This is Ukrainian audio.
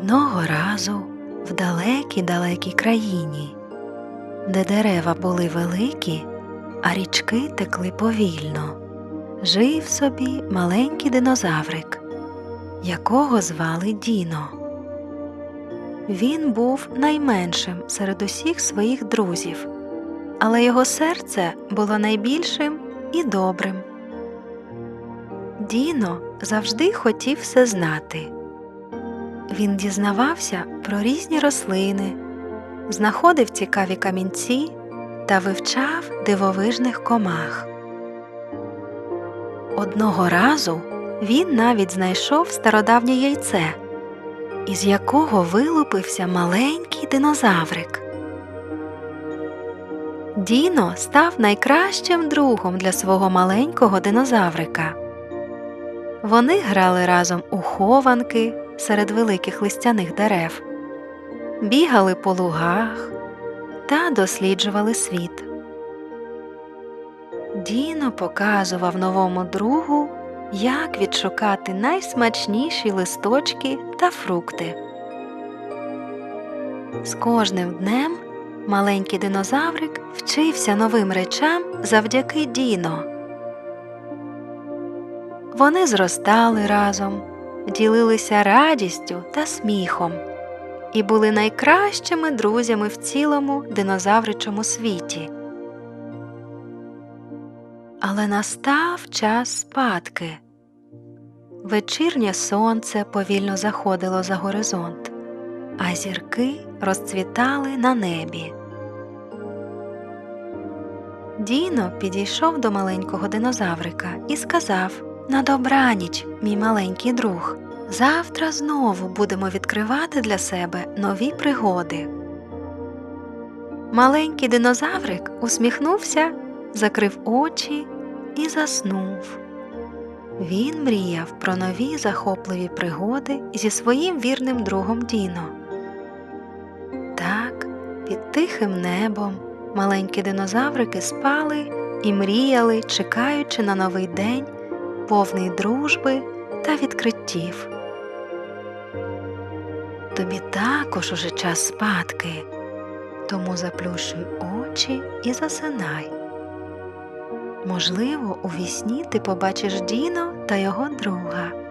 Одного разу в далекій далекій країні, де дерева були великі, а річки текли повільно, жив собі маленький динозаврик, якого звали Діно. Він був найменшим серед усіх своїх друзів, але його серце було найбільшим і добрим. Діно завжди хотів все знати. Він дізнавався про різні рослини, знаходив цікаві камінці та вивчав дивовижних комах. Одного разу він навіть знайшов стародавнє яйце, із якого вилупився маленький динозаврик. Діно став найкращим другом для свого маленького динозаврика. Вони грали разом у хованки серед великих листяних дерев, бігали по лугах та досліджували світ. Діно показував новому другу, як відшукати найсмачніші листочки та фрукти. З кожним днем маленький динозаврик вчився новим речам завдяки Діно. Вони зростали разом, ділилися радістю та сміхом і були найкращими друзями в цілому динозавричому світі. Але настав час спадки. Вечірнє сонце повільно заходило за горизонт, а зірки розцвітали на небі. Діно підійшов до маленького динозаврика і сказав На добраніч, мій маленький друг. Завтра знову будемо відкривати для себе нові пригоди. Маленький динозаврик усміхнувся, закрив очі і заснув. Він мріяв про нові захопливі пригоди зі своїм вірним другом Діно. Так, під тихим небом маленькі динозаврики спали і мріяли, чекаючи на новий день, повний дружби та відкриттів. Тобі також уже час спадки, тому заплющуй очі і засинай. Можливо, у вісні ти побачиш Діно та його друга.